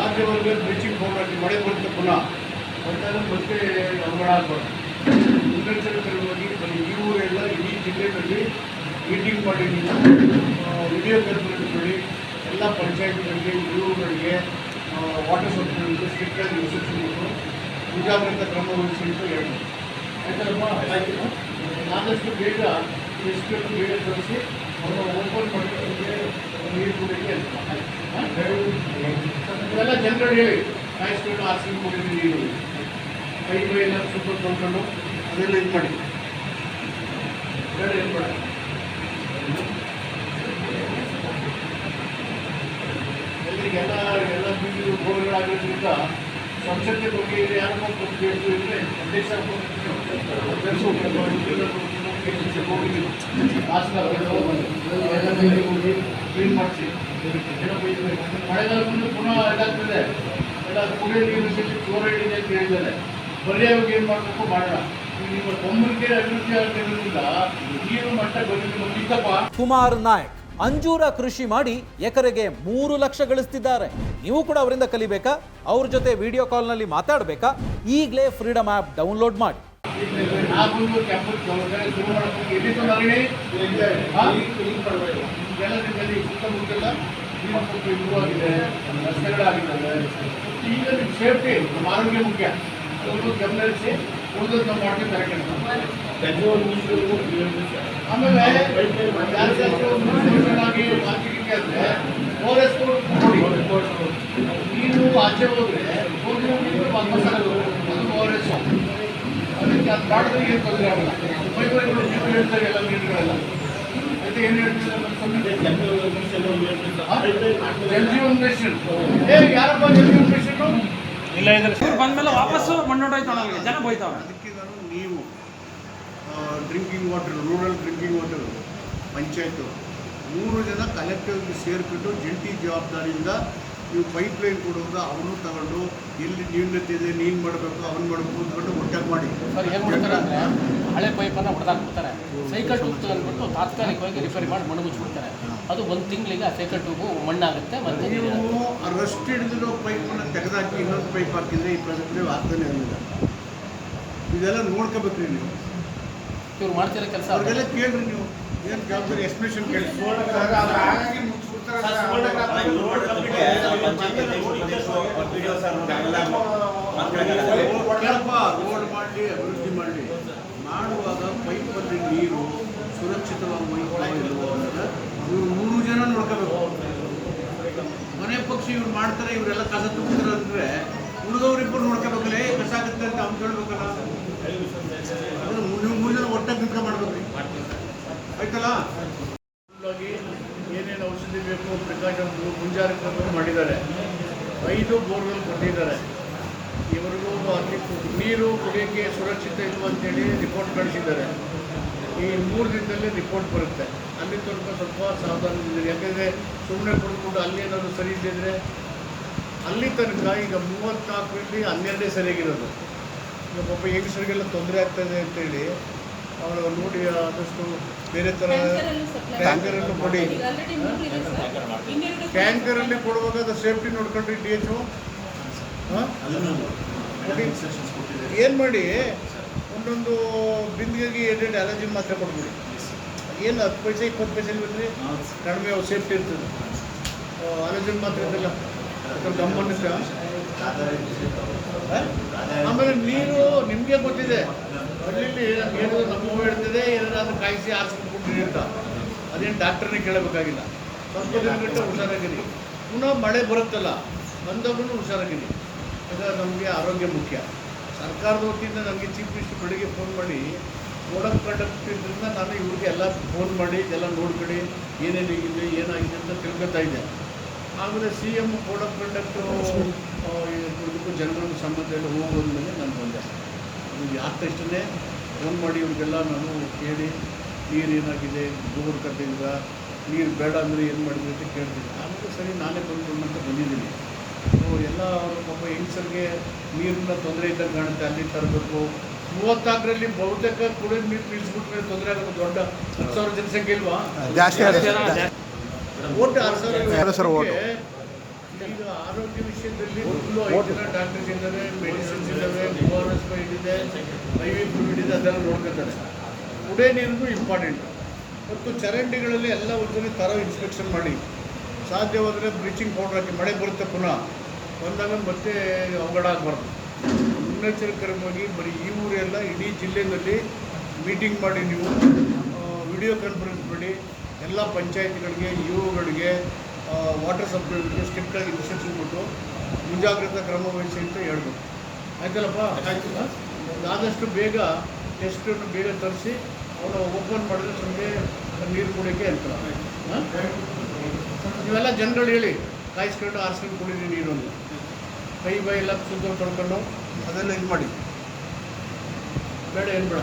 ಸಾಧ್ಯವಾದರೆ bleaching powder ಮಳೆ ಬರುತ್ತೆ ಪುನಃ. ಮತ್ತೆ ಮುನ್ನೆಚ್ಚರಿಕೆಯಾಗಿ ಬರೀ ಈ ಊರೆಲ್ಲ ಇಡೀ ಜಿಲ್ಲೆಯಲ್ಲಿ ಮೀಟಿಂಗ್ ಮಾಡಿ ನೀವು ವಿಡಿಯೋ ಮಾಡಿ ಎಲ್ಲ ಪಂಚಾಯತ್ಗಳಿಗೆ, ಊರುಗಳಿಗೆ ವಾಟರ್ ಸಪ್ಲೈಗಳಿಗೆ ಸ್ಟ್ರಿಕ್ಟಾಗಿ ಇನ್ಸ್ಟ್ರಕ್ಷನ್ ಕೊಟ್ಟು ಮುಂಜಾಗ್ರತಾ ಕ್ರಮ ವಹಿಸಿ ಅಂತ ಹೇಳ್ಬೋದು. ಆಯ್ತಲ್ಲಮ್ಮ ಆಯ್ತು. ಆದಷ್ಟು ಬೇಗ ಎಷ್ಟು ಬೇಗ ಕಳಿಸಿ ಅವನು ಓಪನ್ ಮಾಡಿ ಅವ್ರಿಗೆ ನೀರು ಹಾಂ? ಇವೆಲ್ಲ ಜನಗಳು ಹೇಳಿ ಕಾಯಿಸ್ಕೊಂಡು ಆರ್ಸ್ಕೊಂಡು ಕುಡಿದ್ರೆ ನೀರು ಕೈ ಕೈ ಎಲ್ಲ ಸುತ್ತ ತೊಳ್ಕೊಂಡು ಅದೆಲ್ಲ ಇದು ಮಾಡಿ. ಏನು ಬೇಡ ಎಲ್ಲರಿಗೆಲ್ಲ ಎಲ್ಲ ಬೀದಿಗಳು ಬೋರ್ಗಳಾಗಿರೋದ್ರಿಂದ ಸ್ವಚ್ಛತೆ ಬಗ್ಗೆ ಯಾರು ಕೊಟ್ಟು ಇದ್ರೆ ಅಧ್ಯಕ್ಷ ಪರ್ಯಾಯವಾಗಿ ಏನು ಮಾಡಬೇಕು ಮಾಡೋಣ ನಿಮ್ಮ ಅಭಿವೃದ್ಧಿ ಆಗಿರೋದ್ರಿಂದ ನೀರು ಮಟ್ಟ ಕುಮಾರ್ ನಾಯಕ್, ಅಂಜೂರ ಕೃಷಿ ಮಾಡಿ ಎಕರೆಗೆ ಮೂರು ಲಕ್ಷ ಗಳಿಸ್ತಿದ್ದಾರೆ. ನೀವು ಕೂಡ ಅವರಿಂದ ಕಲಿಬೇಕಾ? ಅವ್ರ ಜೊತೆ ವಿಡಿಯೋ ಕಾಲ್ನಲ್ಲಿ ಮಾತಾಡಬೇಕಾ? ಈಗಲೇ ಫ್ರೀಡಮ್ ಆ್ಯಪ್ ಡೌನ್ಲೋಡ್ ಮಾಡಿ. ನಾಗೊಂದು ಕ್ಯಾಂಪಸ್ ಎಲ್ಲಿ ತೊಂದರೆ ಬೆಳದಿಂದಲ್ಲಿ ಸುತ್ತಮುತ್ತಲ ನೀರು ಸ್ವಲ್ಪ ಇಂಪ್ರೂವ್ ಆಗಿದೆ ರಸ್ತೆಗಳಾಗಿದ್ದಾವೆ ಈಗ ನಿಮ್ಮ ಸೇಫ್ಟಿ ನಮ್ಮ ಆರೋಗ್ಯ ಮುಖ್ಯ ಅದನ್ನು ಗಮನಿಸಿ ಉಳಿದದ್ದು ಕರೆಕ್ಟ್ ಆಮೇಲೆ ಮಾರ್ಕೆಟಿಂಗ್ ಅಂದರೆ ಓ ಎಸ್ ಕೊಡಿ ನೀರು ಆಚೆ ಹೋದ್ರೆ ಹೋದ್ರೆ ನೀರು ವಾಪಸ್ ಆಗೋದು ಅದು ಓ ಎಸ್ ಅದಕ್ಕೆ ಅದು ಮಾಡಿದ್ರೆ ಏನು ತೊಂದರೆ ಆಗಲ್ಲ ನೀವು ಜೀವನ್ ಮಿಷನ್ ಇವ್ರು ಬಂದ್ಮೇಲೆ ಜನ ಬೈತಾವ ಅದಕ್ಕೆ ನೀವು drinking water rural drinking water panchayat, ಮೂರು ಜನ ಕಲೆಕ್ಟಿವ್ ಸೇರಿಕೊಂಡು ಜಂಟಿ ಜವಾಬ್ದಾರಿಯಿಂದ ನೀವು ಪೈಪ್ ಲೈನ್ ಕೊಡುವಾಗ ಅವನು ತಗೊಂಡು ಎಲ್ಲಿ ನ್ಯೂನತೆ ಇದೆ ನೀನು ಮಾಡಬೇಕು ಅವನು ಮಾಡಬೇಕು ಅಂದ್ಕೊಂಡು ಒಟ್ಟಾಗಿ ಮಾಡಿ. ಸರ್ ಏನು ಮಾಡ್ತಾರೆ ಅಂದರೆ ಹಳೆ ಪೈಪನ್ನು ಹೊಡೆದಾಕ್ಬಿಡ್ತಾರೆ. ಸೈಕಲ್ ಟೂಬ್ ತಾತ್ಕಾಲಿಕವಾಗಿ ರಿಪೇರಿ ಮಾಡಿ ಮಣ್ಣು ಮುಚ್ಚಿಬಿಡ್ತಾರೆ ಅದು ಒಂದು ತಿಂಗಳಿಗೆ ಆ ಸೈಕಲ್ ಟ್ಯೂಬು ಮಣ್ಣಾಗುತ್ತೆ ಮತ್ತೆ ನೀರು ನೀವು ರಸ್ಟ್ ಹಿಡಿದಿರೋ ಪೈಪನ್ನು ತೆಗೆದಾಕಿ ಇನ್ನೊಂದು ಪೈಪ್ ಹಾಕಿದ್ರೆ ಈ ಪ್ರದಕ್ಷಿಣೆ ಆಗ್ತಾನೆ ಇರಲಿಲ್ಲ ಇದೆಲ್ಲ ನೋಡ್ಕೋಬೇಕ್ರಿ ನೀವು. ಇವ್ರು ಮಾಡ್ತಿರೋ ಕೆಲಸ ಅವ್ರಿಗೆಲ್ಲ ಕೇಳ್ರಿ ನೀವು. ಏನು ಜವಾಬ್ದಾರಿ? ಎಕ್ಸ್ಪ್ರೆಷನ್ ಕೇಳಿ ರೋಡ್ ಮಾಡಲಿ ಅಭಿವೃದ್ಧಿ ಮಾಡಲಿ ಮಾಡುವಾಗ ಪೈಪ್ ಪೈಪಲ್ಲಿ ನೀರು ಸುರಕ್ಷಿತವಾಗಿ ಒಯ್ತಾ ಇಲ್ವೋ ಅನ್ನೋದು ಇವ್ರು ಮೂರು ಜನ ನೋಡ್ಕೋಬೇಕು. ಮನೆ ಪಕ್ಷ ಇವ್ರು ಮಾಡ್ತಾರೆ, ಇವರೆಲ್ಲ ಕಸ ತುಂಬಿದ್ರೆ ಅಂದ್ರೆ ಉಳಿದವರಿಬ್ಬರು ನೋಡ್ಕೋಬೇಕಲ್ಲ ಏ ಕಸ ಆಗುತ್ತೆ ಅಂತ ಅವ್ನು ಕೇಳ್ಬೇಕಲ್ಲ ಅದನ್ನ ನೀವು ಮೂರು ಜನ ಒಟ್ಟಾಗಿ ನಿಂತ್ಕೊಂಡು ಮಾಡ್ಬೇಕ್ರಿ ಆಯ್ತಲ್ಲ ಫುಲ್ಲಾಗಿ ಏನೇನು ಔಷಧಿ ಬೇಕು ಮುಂಜಾನೆ ಮಾಡಿದ್ದಾರೆ. ಐದು ಬೋರ್ವೆಲ್ ಕೊಟ್ಟಿದ್ದಾರೆ. ಇವರಿಗೂ ಅಲ್ಲಿ ನೀರು ಕುಡಿಯೋಕ್ಕೆ ಸುರಕ್ಷಿತ ಇಲ್ವ ಅಂತೇಳಿ ರಿಪೋರ್ಟ್ ಕಳಿಸಿದ್ದಾರೆ. ಈ ಮೂರು ದಿನದಲ್ಲೇ ರಿಪೋರ್ಟ್ ಬರುತ್ತೆ. ಅಲ್ಲಿ ಸ್ವಲ್ಪ ಸ್ವಲ್ಪ ಸಾವಧಾನದಿಂದಿರಿ ಯಾಕೆಂದರೆ ಸುಮ್ಮನೆ ಕೊಡ್ಕೊಂಡು ಅಲ್ಲಿ ಏನಾದರೂ ಸರಿ ಇದ್ದಿದ್ರೆ ಅಲ್ಲಿ ತನಕ ಈಗ ಮೂವತ್ತ್ನಾಲ್ಕರಲ್ಲಿ ಹನ್ನೆರಡೇ ಸರಿಯಾಗಿರೋದು. ಈಗ ಪಾಪ ಹೆಂಗಸರಿಗೆಲ್ಲ ತೊಂದರೆ ಆಗ್ತದೆ ಅಂತೇಳಿ ಅವರು ನೋಡಿ ಆದಷ್ಟು ಬೇರೆ ಥರ ಟ್ಯಾಂಕರಲ್ಲೂ ಕೊಡಿ. ಟ್ಯಾಂಕರಲ್ಲಿ ಕೊಡುವಾಗ ಅದು ಸೇಫ್ಟಿ ನೋಡ್ಕೊಂಡ್ರಿ ಡಿ ಎಚ್ ಏನು ಮಾಡಿ? ಒಂದೊಂದು ಬಿಂದಿಗೆಗೆ ಎರಡೆರಡು ಅಲರ್ಜಿ ಮಾತ್ರ ಕೊಡ್ಬಿಡಿ. ಏನು ಹತ್ತು ಪೈಸೆ ಇಪ್ಪತ್ತು ಪೈಸೆ ಬಿಡ್ರಿ ಕಡಿಮೆ ಸೇಫ್ಟಿ ಇರ್ತದೆ. ಅಲರ್ಜಿ ಮಾತ್ರ ಇರ್ತಲ್ಲ ಗಮ್ಮನಿಸ್ತ ಆಮೇಲೆ ನೀರು ನಿಮಗೆ ಗೊತ್ತಿದೆ. ಹಳ್ಳಿಲಿ ಏನು ನಮ್ಮ ಹೇಳ್ತಿದೆ, ಏನಾದ್ರು ಕಾಯಿಸಿ ಆರಿಸ್ಕೊಂಡು ಅಂತ. ಅದೇನು ಡಾಕ್ಟರ್ನೇ ಕೇಳಬೇಕಾಗಿಲ್ಲ. ಸ್ವಲ್ಪ ದಿನಗಂಟ ಹುಷಾರಾಗಿರಿ. ಪುನಃ ಮಳೆ ಬರುತ್ತಲ್ಲ ಬಂದಾಗೂ ಹುಷಾರಾಗಿರಿ. ಯಾಕಂದರೆ ನಮಗೆ ಆರೋಗ್ಯ ಮುಖ್ಯ. ಸರ್ಕಾರದ ವತಿಯಿಂದ ನಮಗೆ ಚೀಫ್ ಮಿನಿಸ್ಟರ್ ಬೆಳಿಗ್ಗೆ ಫೋನ್ ಮಾಡಿ ಕಂಡಕ್ಟ್ ಇದ್ರಿಂದ ನಾನು ಇವ್ರಿಗೆ ಎಲ್ಲ ಫೋನ್ ಮಾಡಿ, ಇದೆಲ್ಲ ನೋಡ್ಕೊಳ್ಳಿ ಏನೇನಾಗಿದೆ ಏನಾಗಿದೆ ಅಂತ ತಿಳ್ಕೊತಾ ಇದ್ದೆ. ಆಮೇಲೆ C M code of conduct ಜನರ ಜನಗಳ ಸಂಬಂಧ ಎಲ್ಲ ಹೋಗೋದ್ಮೇಲೆ ನಾನು ಬಂದೆ. ಯಾರ ತಕ್ಷಣ ಫೋನ್ ಮಾಡಿ ಇವರಿಗೆಲ್ಲ ನಾನು ಕೇಳಿ ನೀರು ಏನಾಗಿದೆ ಬೋರ್ ಕಟ್ಟಿದ್ರ ನೀರು ಬೇಡ ಅಂದರೆ ಏನು ಮಾಡಿದ್ರಿ ಅಂತ ಕೇಳ್ತೀನಿ. ಆಮೇಲೆ ಸರಿ ನಾನೇ ಬಂದ್ಕೊಂಡು ಅಂತ ಬಂದಿದ್ದೀನಿ. ಸೊ ಎಲ್ಲ ಅವರು ಪಾಪ ಹೆಂಗಸರಿಗೆ ನೀರಿನ ತೊಂದರೆ ಇದ್ದಂಗೆ ಕಾಣುತ್ತೆ. ಅಲ್ಲಿ ತರಬೇಕು. ಮೂವತ್ತಾಕರಲ್ಲಿ ಬಹುತೇಕ ಕುಡಿದ ನೀರು ನಿಲ್ಲಿಸ್ಬಿಟ್ರೆ ತೊಂದರೆ ಆಗೋದು ದೊಡ್ಡ ಹತ್ತು ಸಾವಿರ ಜನಸಂಖ್ಯೆ ಇಲ್ವಾ? ಜಾಸ್ತಿ ಆಗುತ್ತೆ. ಓಟ್ ಆರು ಸಾವಿರ ಎರಡು ಸಾವಿರ ಓಟು. ಜನಕ್ಕೆ ಈಗ ಆರೋಗ್ಯ ವಿಷಯದಲ್ಲಿ ಫುಲ್ಲು ಐದು ಜನ ಡಾಕ್ಟರ್ಸ್ ಇದ್ದಾರೆ ಮೆಡಿಸಿನ್ಸ್ ಇದ್ದಾವೆ ಓ ಆರ್ ಎಸ್ ಇದೆ ಐ ವಿ ಫ್ಲೂಯಿಡ್ ಇದೆ, ಅದೆಲ್ಲ ನೋಡ್ಕೊತಾರೆ. ಕುಡಿಯೋ ನೀರಿಗೂ ಇಂಪಾರ್ಟೆಂಟ್ ಮತ್ತು ಚರಂಡಿಗಳಲ್ಲಿ ಎಲ್ಲ ಒಂದ್ಸಲಿ ಥರ ಇನ್ಸ್ಪೆಕ್ಷನ್ ಮಾಡಿ. ಸಾಧ್ಯವಾದರೆ ಬ್ಲೀಚಿಂಗ್ ಪೌಡರ್ ಹಾಕಿ, ಮಳೆ ಬರುತ್ತೆ ಪುನಃ. ಬಂದಾಗ ಮತ್ತೆ ಅವಘಡ ಆಗಬಾರ್ದು. ಮುನ್ನೆಚ್ಚರಿಕರವಾಗಿ ಬರೀ ಈ ಊರೆಲ್ಲ, ಇಡೀ ಜಿಲ್ಲೆಯಲ್ಲಿ ಮೀಟಿಂಗ್ ಮಾಡಿ ನೀವು ವಿಡಿಯೋ ಕಾನ್ಫರೆನ್ಸ್ ಮಾಡಿ, ಎಲ್ಲ ಪಂಚಾಯತ್ಗಳಿಗೆ ಯು ಒಗಳಿಗೆ ವಾಟರ್ ಸಪ್ಲೈಗಳಿಗೆ ಸ್ಟ್ರಿಕ್ಟಾಗಿ ಇನ್ಸ್ಟ್ರಕ್ಷನ್ ಕೊಟ್ಟು ಮುಂಜಾಗ್ರತಾ ಕ್ರಮ ವಹಿಸಿ ಅಂತ ಹೇಳ್ಬೇಕು. ಆಯ್ತಲ್ಲಪ್ಪ? ಆಯ್ತು. ಆದಷ್ಟು ಬೇಗ ಟೆಸ್ಟನ್ನು ಬೇಗ ತರಿಸಿ ಅವನು ಓಪನ್ ಮಾಡಿದ್ರೆ ನಮಗೆ ನೀರು ಕುಡಿಯೋಕ್ಕೆ ಅಂತ ಹಾಂ? ನೀವೆಲ್ಲ ಜನಗಳು ಹೇಳಿ ಕಾಯಿಸ್ಕೊಂಡು ಆರಿಸ್ಕೊಂಡು ಕುಡೀರಿ ನೀರು ಅಂತ. ಕೈ ಬೈ ಎಲ್ಲ ಶುದ್ಧ ತೊಳ್ಕೊಂಡು ಅದೆಲ್ಲ ಇದು ಮಾಡಿ. ಬೇಡ ಏನು ಬೇಡ.